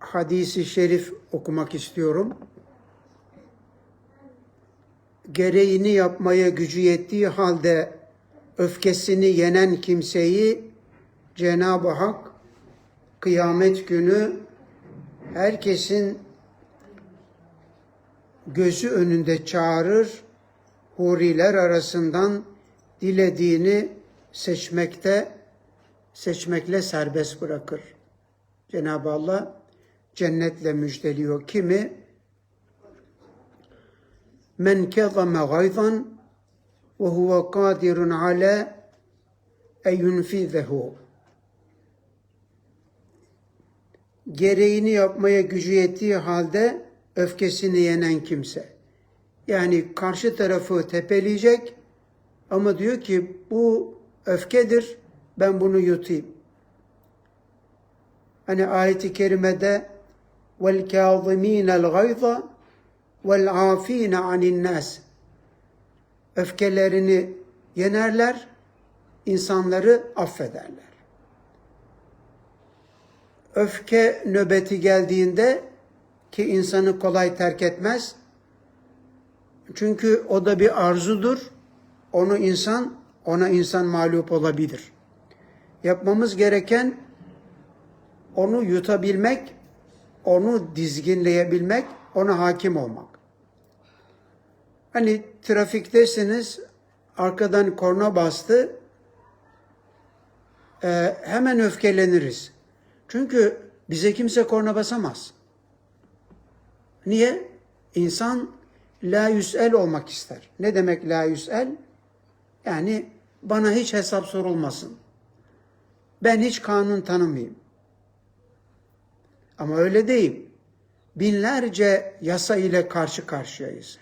hadisi şerif okumak istiyorum. Gereğini yapmaya gücü yettiği halde öfkesini yenen kimseyi Cenab-ı Hak kıyamet günü herkesin gözü önünde çağırır, huriler arasından dilediğini seçmekte, seçmekle serbest bırakır. Cenab-ı Allah cennetle müjdeliyor. Kimi? Men kezame gayzan ve huve kadirun ala en yunfizehu. Gereğini yapmaya gücü yettiği halde öfkesini yenen kimse. Yani karşı tarafı tepeleyecek ama diyor ki bu öfkedir ben bunu yutayım. Hani ayeti kerimede gayza vel afîne anin nas öfkelerini yenerler, insanları affederler. Öfke nöbeti geldiğinde ki insanı kolay terk etmez. Çünkü o da bir arzudur. Onu insan, ona insan mağlup olabilir. Yapmamız gereken onu yutabilmek, onu dizginleyebilmek, ona hakim olmak. Hani trafiktesiniz, arkadan korna bastı, e, hemen öfkeleniriz. Çünkü bize kimse korna basamaz. Niye? İnsan la yüsel olmak ister. Ne demek la yüsel? Yani bana hiç hesap sorulmasın. Ben hiç kanun tanımayayım. Ama öyle değil. Binlerce yasa ile karşı karşıyayız.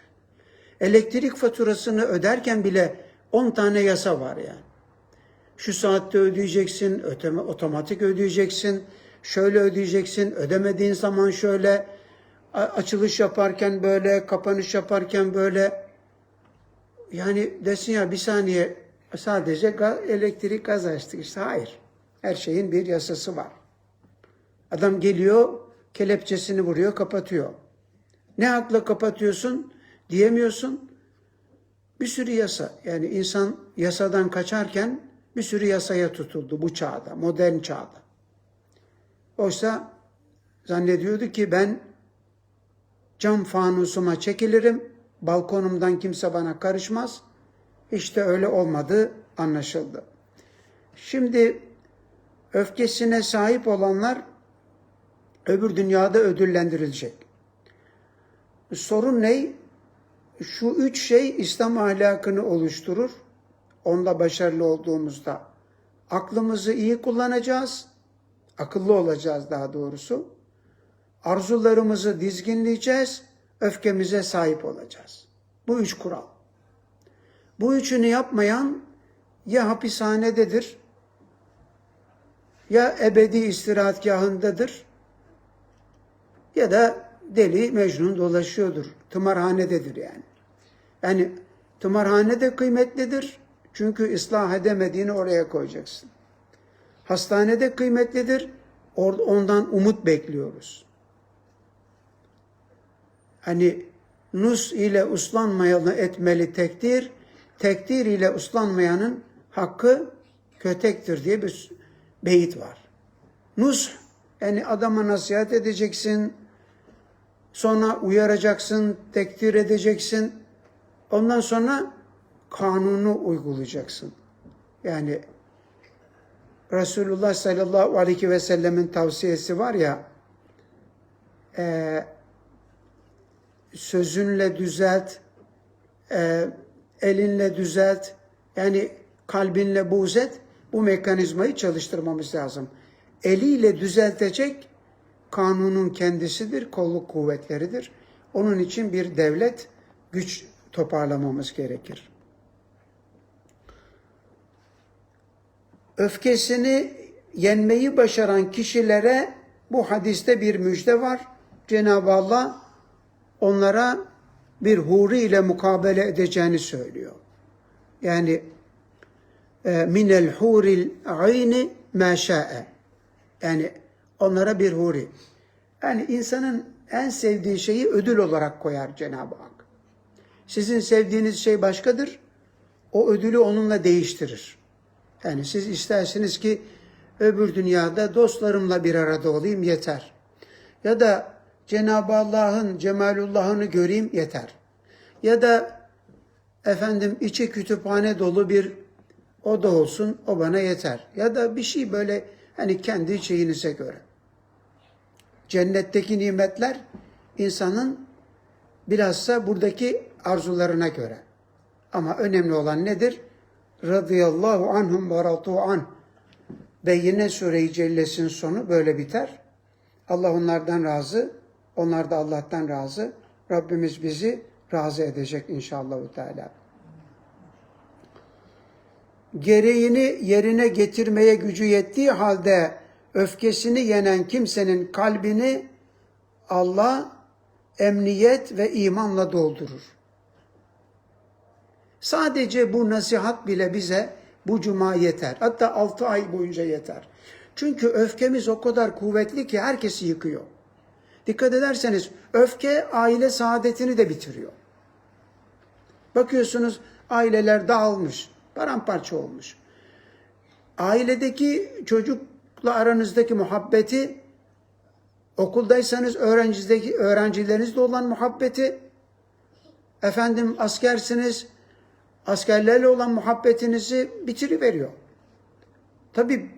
Elektrik faturasını öderken bile 10 tane yasa var yani. Şu saatte ödeyeceksin, öteme, otomatik ödeyeceksin, şöyle ödeyeceksin, ödemediğin zaman şöyle, açılış yaparken böyle, kapanış yaparken böyle. Yani desin ya bir saniye sadece elektrik gaz açtık işte. Hayır. Her şeyin bir yasası var. Adam geliyor, kelepçesini vuruyor, kapatıyor. Ne hakla kapatıyorsun diyemiyorsun. Bir sürü yasa. Yani insan yasadan kaçarken bir sürü yasaya tutuldu bu çağda, modern çağda. Oysa zannediyordu ki ben cam fanusuma çekilirim, balkonumdan kimse bana karışmaz. İşte öyle olmadı anlaşıldı. Şimdi öfkesine sahip olanlar öbür dünyada ödüllendirilecek. Sorun ne? Şu üç şey İslam ahlakını oluşturur. Onda başarılı olduğumuzda aklımızı iyi kullanacağız. Akıllı olacağız daha doğrusu. Arzularımızı dizginleyeceğiz. Öfkemize sahip olacağız. Bu üç kural. Bu üçünü yapmayan ya hapishanededir ya ebedi istirahatgahındadır ya da deli Mecnun dolaşıyordur. Tımarhanededir yani. Yani tımarhane de kıymetlidir. Çünkü ıslah edemediğini oraya koyacaksın. Hastanede kıymetlidir. Ondan umut bekliyoruz. Hani nus ile uslanmayanı etmeli tekdir, tekdir ile uslanmayanın hakkı kötektir diye bir beyit var. Nus yani adama nasihat edeceksin, sonra uyaracaksın, tekdir edeceksin. Ondan sonra kanunu uygulayacaksın. Yani Resulullah sallallahu aleyhi ve sellemin tavsiyesi var ya, e, sözünle düzelt, e, elinle düzelt, yani kalbinle buğz et, bu mekanizmayı çalıştırmamız lazım. Eliyle düzeltecek kanunun kendisidir, kolluk kuvvetleridir. Onun için bir devlet güç toparlamamız gerekir. Öfkesini yenmeyi başaran kişilere bu hadiste bir müjde var. Cenab-ı Allah onlara bir huri ile mukabele edeceğini söylüyor. Yani e, minel huril ayni ma şa'e. Yani onlara bir huri. Yani insanın en sevdiği şeyi ödül olarak koyar Cenab-ı Hak. Sizin sevdiğiniz şey başkadır. O ödülü onunla değiştirir. Yani siz istersiniz ki öbür dünyada dostlarımla bir arada olayım yeter. Ya da Cenab-ı Allah'ın cemalullahını göreyim yeter. Ya da efendim içi kütüphane dolu bir oda olsun o bana yeter. Ya da bir şey böyle hani kendi şeyinize göre. Cennetteki nimetler insanın bilhassa buradaki arzularına göre. Ama önemli olan nedir? Radıyallahu anhum ve radu an. Beyyine Sure-i Celles'in sonu böyle biter. Allah onlardan razı, onlar da Allah'tan razı. Rabbimiz bizi razı edecek inşallah Teala. Gereğini yerine getirmeye gücü yettiği halde öfkesini yenen kimsenin kalbini Allah emniyet ve imanla doldurur. Sadece bu nasihat bile bize bu cuma yeter. Hatta altı ay boyunca yeter. Çünkü öfkemiz o kadar kuvvetli ki herkesi yıkıyor. Dikkat ederseniz öfke aile saadetini de bitiriyor. Bakıyorsunuz aileler dağılmış, paramparça olmuş. Ailedeki çocukla aranızdaki muhabbeti, okuldaysanız öğrencideki öğrencilerinizle olan muhabbeti, efendim askersiniz, askerlerle olan muhabbetinizi bitiriveriyor. Tabii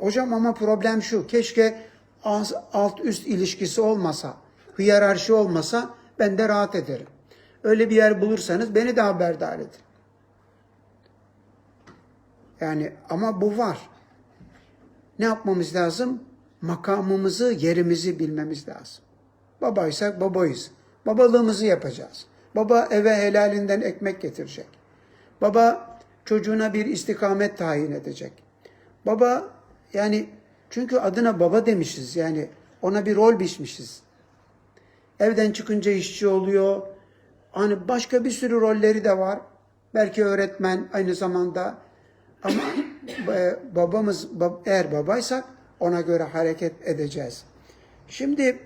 hocam ama problem şu. Keşke alt üst ilişkisi olmasa, hiyerarşi olmasa ben de rahat ederim. Öyle bir yer bulursanız beni de haberdar edin. Yani ama bu var. Ne yapmamız lazım? Makamımızı, yerimizi bilmemiz lazım. Babaysak babayız. Babalığımızı yapacağız. Baba eve helalinden ekmek getirecek. Baba çocuğuna bir istikamet tayin edecek. Baba yani çünkü adına baba demişiz yani ona bir rol biçmişiz. Evden çıkınca işçi oluyor. Hani başka bir sürü rolleri de var. Belki öğretmen aynı zamanda. Ama babamız eğer babaysak ona göre hareket edeceğiz. Şimdi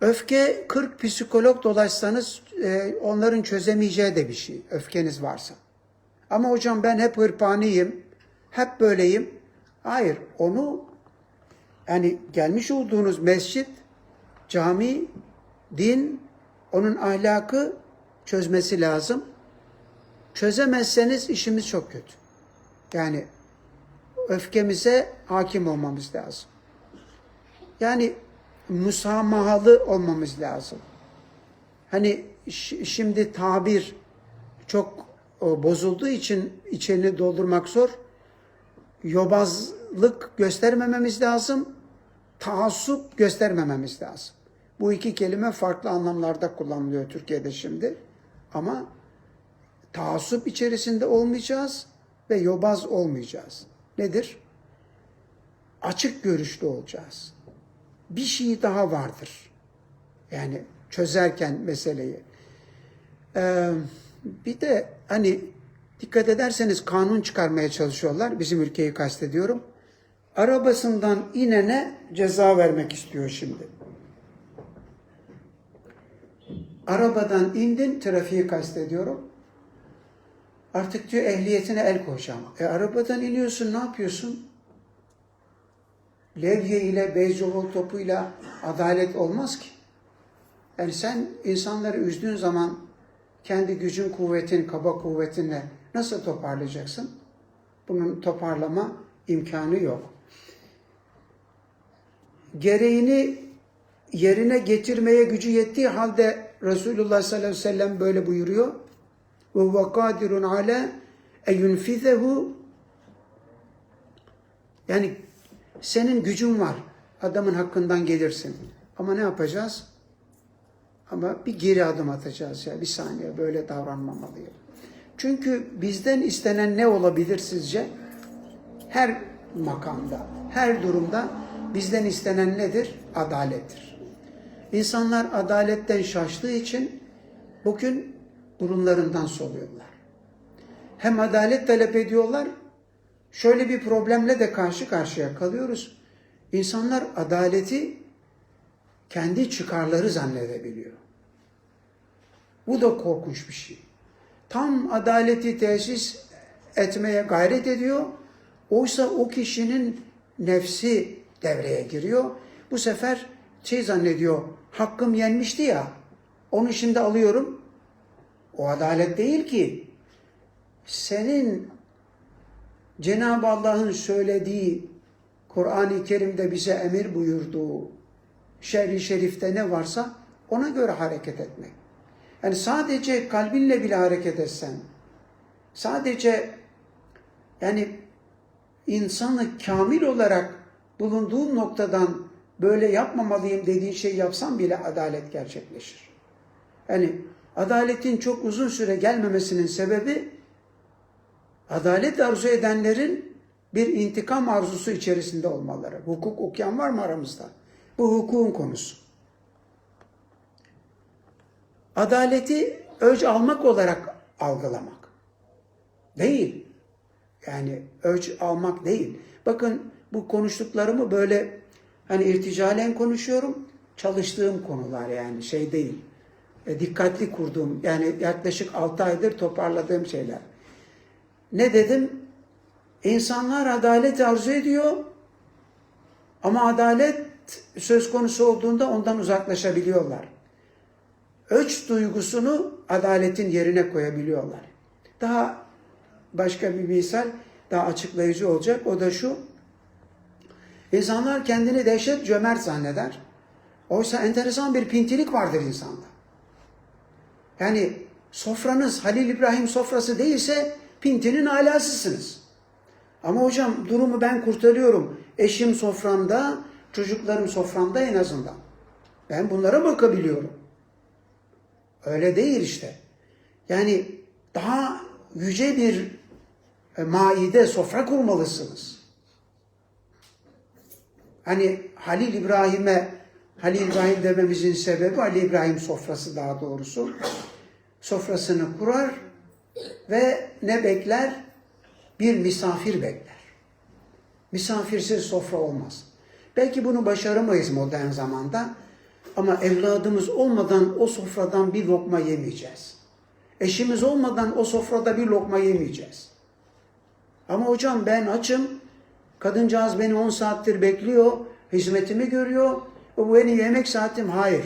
öfke 40 psikolog dolaşsanız e, onların çözemeyeceği de bir şey. Öfkeniz varsa. Ama hocam ben hep hırpaniyim, hep böyleyim. Hayır, onu yani gelmiş olduğunuz mescit, cami, din, onun ahlakı çözmesi lazım. Çözemezseniz işimiz çok kötü. Yani öfkemize hakim olmamız lazım. Yani musamahalı olmamız lazım. Hani şimdi tabir çok bozulduğu için içini doldurmak zor. Yobazlık göstermememiz lazım. Taassup göstermememiz lazım. Bu iki kelime farklı anlamlarda kullanılıyor Türkiye'de şimdi. Ama taassup içerisinde olmayacağız ve yobaz olmayacağız. Nedir? Açık görüşlü olacağız. Bir şey daha vardır. Yani çözerken meseleyi. Ee, bir de hani dikkat ederseniz kanun çıkarmaya çalışıyorlar. Bizim ülkeyi kastediyorum. Arabasından inene ceza vermek istiyor şimdi. Arabadan indin, trafiği kastediyorum. Artık diyor ehliyetine el koyacağım. E arabadan iniyorsun ne yapıyorsun? Levye ile, beyzbol topuyla adalet olmaz ki. Yani sen insanları üzdüğün zaman kendi gücün, kuvvetin, kaba kuvvetinle nasıl toparlayacaksın? Bunun toparlama imkanı yok. Gereğini yerine getirmeye gücü yettiği halde Resulullah sallallahu aleyhi ve sellem böyle buyuruyor. Ve huve kadirun ala en yunfizehu yani senin gücün var. Adamın hakkından gelirsin. Ama ne yapacağız? Ama bir geri adım atacağız ya. Bir saniye böyle davranmamalıyım. Çünkü bizden istenen ne olabilir sizce? Her makamda, her durumda bizden istenen nedir? Adalettir. İnsanlar adaletten şaştığı için bugün burunlarından soluyorlar. Hem adalet talep ediyorlar, şöyle bir problemle de karşı karşıya kalıyoruz. İnsanlar adaleti kendi çıkarları zannedebiliyor. Bu da korkunç bir şey. Tam adaleti tesis etmeye gayret ediyor. Oysa o kişinin nefsi devreye giriyor. Bu sefer şey zannediyor, hakkım yenmişti ya, onu şimdi alıyorum. O adalet değil ki. Senin Cenab-ı Allah'ın söylediği, Kur'an-ı Kerim'de bize emir buyurduğu şerri şerifte ne varsa ona göre hareket etmek. Yani sadece kalbinle bile hareket etsen, sadece yani insanı kamil olarak bulunduğun noktadan böyle yapmamalıyım dediğin şey yapsan bile adalet gerçekleşir. Yani adaletin çok uzun süre gelmemesinin sebebi adalet arzu edenlerin bir intikam arzusu içerisinde olmaları. Hukuk okuyan var mı aramızda? Bu hukukun konusu. Adaleti ölç almak olarak algılamak. Değil. Yani ölç almak değil. Bakın bu konuştuklarımı böyle hani irticalen konuşuyorum. Çalıştığım konular yani şey değil. E, dikkatli kurduğum yani yaklaşık 6 aydır toparladığım şeyler. Ne dedim? İnsanlar adalet arzu ediyor ama adalet söz konusu olduğunda ondan uzaklaşabiliyorlar. Öç duygusunu adaletin yerine koyabiliyorlar. Daha başka bir misal daha açıklayıcı olacak. O da şu. İnsanlar kendini dehşet cömert zanneder. Oysa enteresan bir pintilik vardır insanda. Yani sofranız Halil İbrahim sofrası değilse pintinin alasısınız. Ama hocam durumu ben kurtarıyorum. Eşim soframda, çocuklarım soframda en azından. Ben bunlara bakabiliyorum. Öyle değil işte. Yani daha yüce bir e, maide, sofra kurmalısınız. Hani Halil İbrahim'e Halil İbrahim dememizin sebebi Ali İbrahim sofrası daha doğrusu. Sofrasını kurar ve ne bekler? Bir misafir bekler. Misafirsiz sofra olmaz. Belki bunu başaramayız modern zamanda ama evladımız olmadan o sofradan bir lokma yemeyeceğiz. Eşimiz olmadan o sofrada bir lokma yemeyeceğiz. Ama hocam ben açım, kadıncağız beni 10 saattir bekliyor, hizmetimi görüyor, bu benim yemek saatim. Hayır.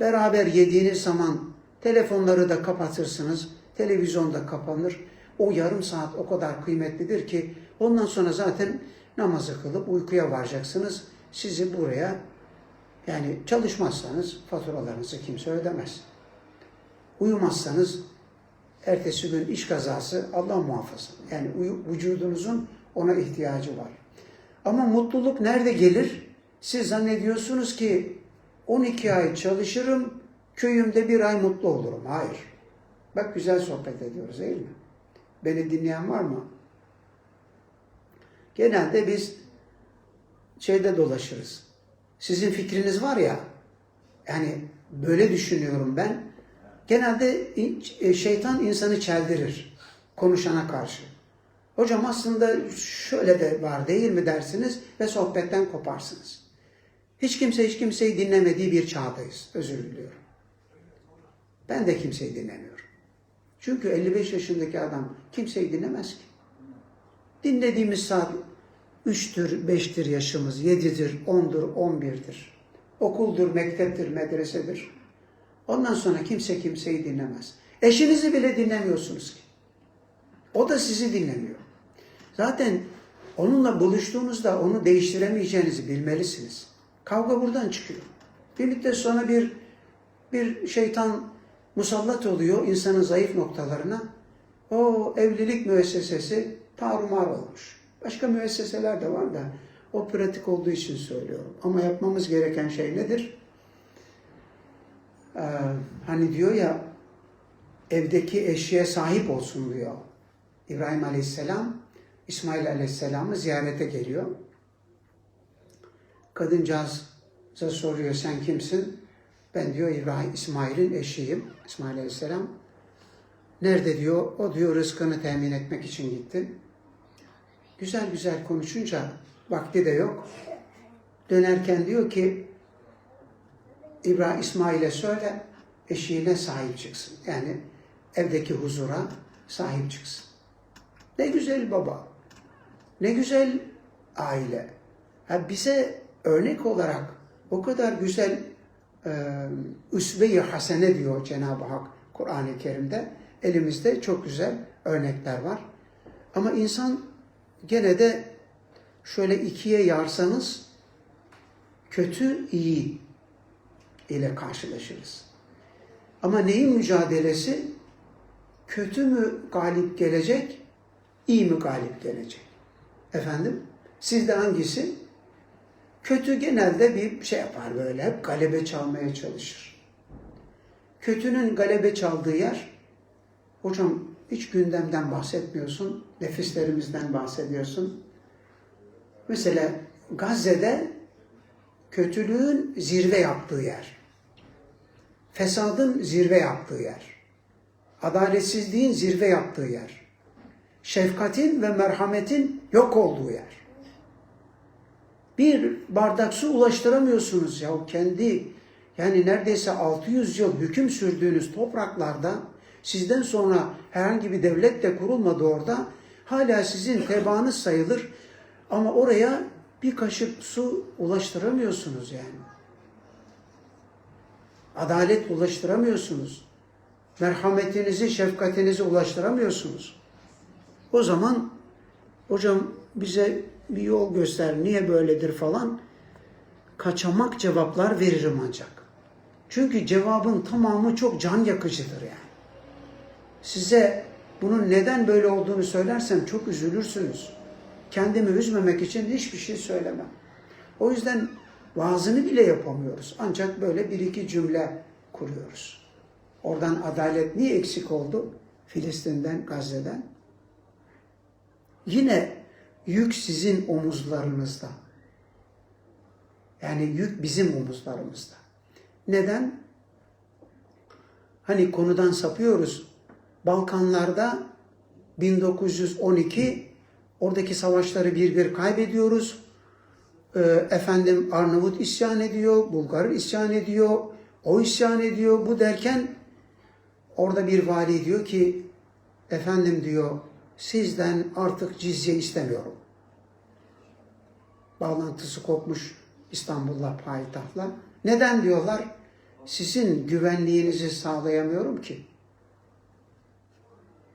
Beraber yediğiniz zaman telefonları da kapatırsınız, televizyon da kapanır. O yarım saat o kadar kıymetlidir ki ondan sonra zaten namazı kılıp uykuya varacaksınız. Sizi buraya yani çalışmazsanız faturalarınızı kimse ödemez. Uyumazsanız ertesi gün iş kazası Allah muhafaza. Yani vücudunuzun ona ihtiyacı var. Ama mutluluk nerede gelir? Siz zannediyorsunuz ki 12 ay çalışırım, köyümde bir ay mutlu olurum. Hayır. Bak güzel sohbet ediyoruz değil mi? Beni dinleyen var mı? Genelde biz şeyde dolaşırız. Sizin fikriniz var ya, yani böyle düşünüyorum ben. Genelde e, şeytan insanı çeldirir konuşana karşı. Hocam aslında şöyle de var değil mi dersiniz ve sohbetten koparsınız. Hiç kimse hiç kimseyi dinlemediği bir çağdayız. Özür diliyorum. Ben de kimseyi dinlemiyorum. Çünkü 55 yaşındaki adam kimseyi dinlemez ki. Dinlediğimiz saat 3'tür, 5'tir yaşımız, 7'dir, 10'dur, 11'dir. Okuldur, mekteptir, medresedir. Ondan sonra kimse kimseyi dinlemez. Eşinizi bile dinlemiyorsunuz ki. O da sizi dinlemiyor. Zaten onunla buluştuğunuzda onu değiştiremeyeceğinizi bilmelisiniz. Kavga buradan çıkıyor. Bir müddet sonra bir bir şeytan musallat oluyor insanın zayıf noktalarına. O evlilik müessesesi tarumar olmuş. Başka müesseseler de var da o pratik olduğu için söylüyorum. Ama yapmamız gereken şey nedir? Ee, hani diyor ya evdeki eşeğe sahip olsun diyor. İbrahim Aleyhisselam İsmail Aleyhisselam'ı ziyarete geliyor. Kadıncağız soruyor sen kimsin? Ben diyor İbrahim İsmail'in eşiyim. İsmail Aleyhisselam. Nerede diyor? O diyor rızkını temin etmek için gitti. Güzel güzel konuşunca vakti de yok. Dönerken diyor ki İbrahim İsmail'e söyle eşiğine sahip çıksın. Yani evdeki huzura sahip çıksın. Ne güzel baba. Ne güzel aile. Ha bize örnek olarak o kadar güzel e, üsve-i hasene diyor Cenab-ı Hak Kur'an-ı Kerim'de. Elimizde çok güzel örnekler var. Ama insan gene de şöyle ikiye yarsanız kötü iyi ile karşılaşırız. Ama neyin mücadelesi? Kötü mü galip gelecek, iyi mi galip gelecek? Efendim, sizde hangisi? Kötü genelde bir şey yapar böyle, hep galebe çalmaya çalışır. Kötünün galebe çaldığı yer, hocam hiç gündemden bahsetmiyorsun, nefislerimizden bahsediyorsun. Mesela Gazze'de kötülüğün zirve yaptığı yer. Fesadın zirve yaptığı yer. Adaletsizliğin zirve yaptığı yer. Şefkatin ve merhametin yok olduğu yer. Bir bardak su ulaştıramıyorsunuz ya kendi yani neredeyse 600 yıl hüküm sürdüğünüz topraklarda sizden sonra herhangi bir devlet de kurulmadı orada. Hala sizin tebaanız sayılır ama oraya bir kaşık su ulaştıramıyorsunuz yani. Adalet ulaştıramıyorsunuz. Merhametinizi, şefkatinizi ulaştıramıyorsunuz. O zaman hocam bize bir yol göster, niye böyledir falan kaçamak cevaplar veririm ancak. Çünkü cevabın tamamı çok can yakıcıdır yani. Size bunun neden böyle olduğunu söylersem çok üzülürsünüz. Kendimi üzmemek için hiçbir şey söylemem. O yüzden vaazını bile yapamıyoruz. Ancak böyle bir iki cümle kuruyoruz. Oradan adalet niye eksik oldu? Filistin'den, Gazze'den. Yine yük sizin omuzlarınızda. Yani yük bizim omuzlarımızda. Neden? Hani konudan sapıyoruz. Balkanlarda 1912 oradaki savaşları bir bir kaybediyoruz. Ee, efendim Arnavut isyan ediyor, Bulgar isyan ediyor, o isyan ediyor. Bu derken orada bir vali diyor ki efendim diyor sizden artık cizye istemiyorum. Bağlantısı kopmuş İstanbul'la payitahtla. Neden diyorlar? Sizin güvenliğinizi sağlayamıyorum ki.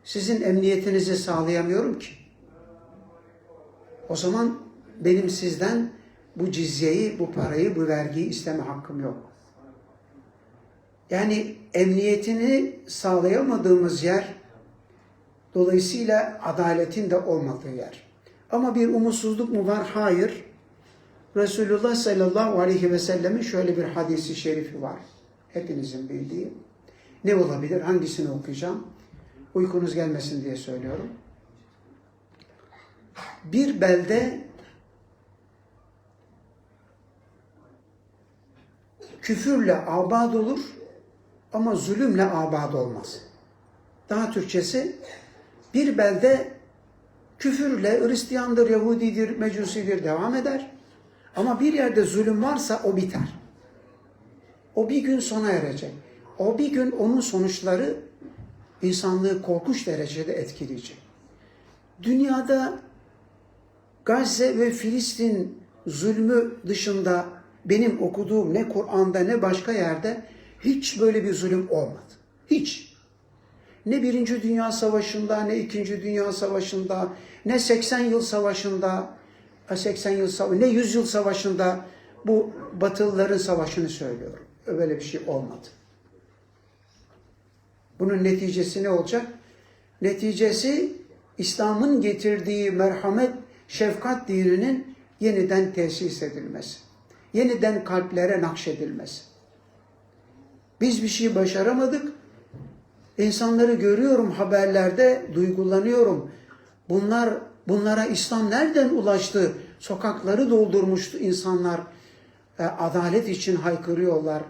Sizin emniyetinizi sağlayamıyorum ki. O zaman benim sizden bu cizyeyi, bu parayı, bu vergiyi isteme hakkım yok. Yani emniyetini sağlayamadığımız yer dolayısıyla adaletin de olmadığı yer. Ama bir umutsuzluk mu var? Hayır. Resulullah sallallahu aleyhi ve sellemin şöyle bir hadisi şerifi var. Hepinizin bildiği. Ne olabilir? Hangisini okuyacağım? Uykunuz gelmesin diye söylüyorum. Bir belde küfürle abad olur ama zulümle abad olmaz. Daha Türkçesi bir belde küfürle Hristiyandır, Yahudidir, Mecusidir devam eder. Ama bir yerde zulüm varsa o biter. O bir gün sona erecek. O bir gün onun sonuçları insanlığı korkunç derecede etkileyecek. Dünyada Gazze ve Filistin zulmü dışında benim okuduğum ne Kur'an'da ne başka yerde hiç böyle bir zulüm olmadı. Hiç. Ne Birinci Dünya Savaşı'nda, ne İkinci Dünya Savaşı'nda, ne 80 yıl savaşında, 80 yıl savaşı, ne 100 yıl savaşında bu Batılıların savaşını söylüyorum. Öyle bir şey olmadı. Bunun neticesi ne olacak? Neticesi İslam'ın getirdiği merhamet, şefkat dininin yeniden tesis edilmesi. Yeniden kalplere nakşedilmesi. Biz bir şey başaramadık. İnsanları görüyorum haberlerde, duygulanıyorum. Bunlar bunlara İslam nereden ulaştı? Sokakları doldurmuştu insanlar. E, adalet için haykırıyorlar.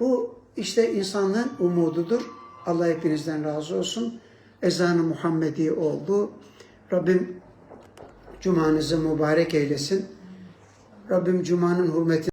Bu işte insanlığın umududur. Allah hepinizden razı olsun. Ezanı Muhammedi oldu. Rabbim cumanızı mübarek eylesin. Rabbim cumanın hürmetini